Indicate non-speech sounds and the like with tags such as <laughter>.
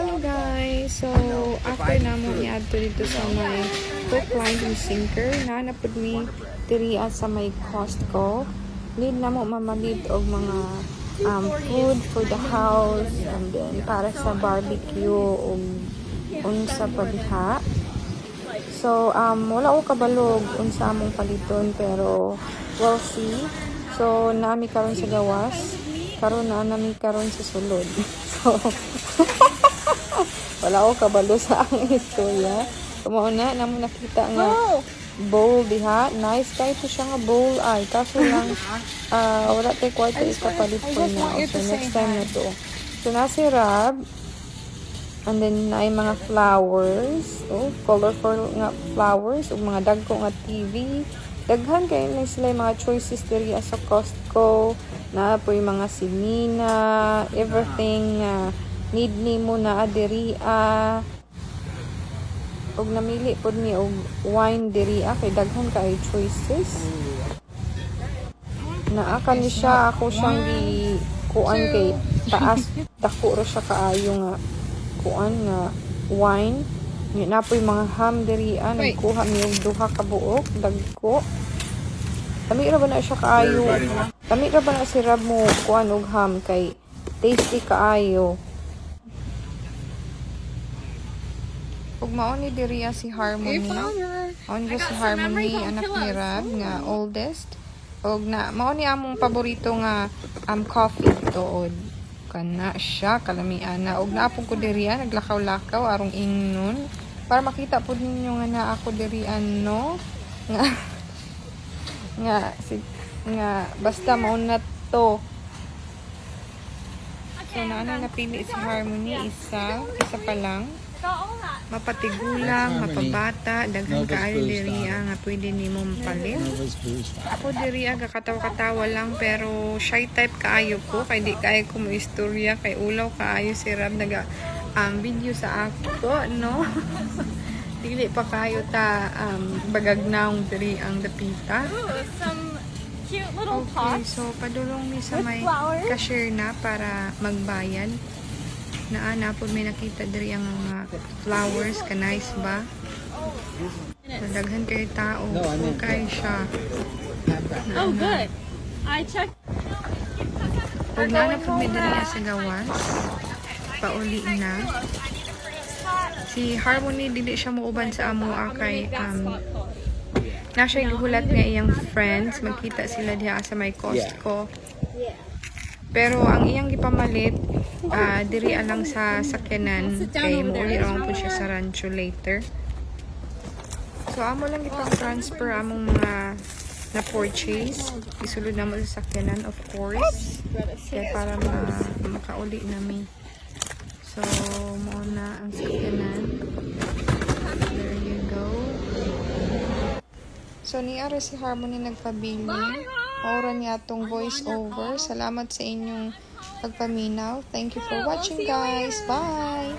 Hello guys! So, after na mo i-add to dito sa may hook line sinker, naanapod mi diri sa may Costco. Need na mo mamalid og mga um, food for the house and then para sa barbecue o unsa pa diha. So, um, wala ko kabalog unsa among paliton pero we'll see. So, nami karon sa gawas. Karon na nami karon sa sulod. <laughs> So, <laughs> wala ko kabalo sa <laughs> ang istorya. Kumauna na mo nakita nga bowl diha. Nice kahit to siya nga bowl ay. Kaso <laughs> lang, ah, wala tayo kwarta ikapalit for now. So, next time na to. So, nasi Rab. And then, na mga flowers. Oh, colorful nga flowers. O mga dagko nga TV. Daghan kayo na sila yung mga choices diri sa Costco. Na po yung mga sinina. Everything na need ni mo na adiri ah. Og namili pod ni og wine diri. Kay daghan kayo choices. Naaka ni siya ako siyang gi kuan kay taas dako ra siya kaayo nga kuan nga wine Nga na po yung mga ham diri nagkuha mi og duha ka buok dagko Kami ra ba na siya kaayo Kami ra ba na si Rab mo kuan og ham kay tasty kaayo Ug mao ni diri ah si Harmony On ba si Harmony, anak ni Rab, nga oldest. Og na, mao ni among paborito nga um, coffee tuod. Kana siya, kalamian na. Og naapong ko dirian, naglakaw-lakaw, arong ingnon. Para makita po ninyo nga na ako dirian, no? Nga, <laughs> nga, si, nga, basta mao na to. So, naano napili si Harmony, isa, isa pa lang mapatigulang, mapabata, daghan kaayo diri ah, nga pwede nimo mapalit. Ako diri aga katawa-katawa lang pero shy type kaayo ko kay di kaayo ko mo istorya kay ulaw kaayo si Rab naga ang video sa ako no. <laughs> Dili pa kayo ta um, bagagnaong diri ang dapita. Ooh, some cute little Okay, pots. so padulong ni sa may cashier na para magbayad. Naa na po may nakita diri ang mga flowers ka nice ba? So, daghan kay tao. Mean- Okay siya. Oh, good. I checked. Pag na po may diri sa gawas, pauli na. Si Harmony dili siya muuban sa amo ah, kay um, na siya gulat nga iyang friends magkita sila diha sa may Costco. Pero ang iyang gipamalit ah, diri alang sa sakyanan kay muuli ra po siya sa rancho later. So amo lang gipang transfer among mga na purchase. Isulod na mo sa sakyanan of course. Kaya para ma makauli nami. So mo na ang sakyanan. There you go. So ni Ara si Harmony nagpabili. Ora niya atong voice over. Salamat sa inyong pagpaminaw. Thank you for watching guys. Bye!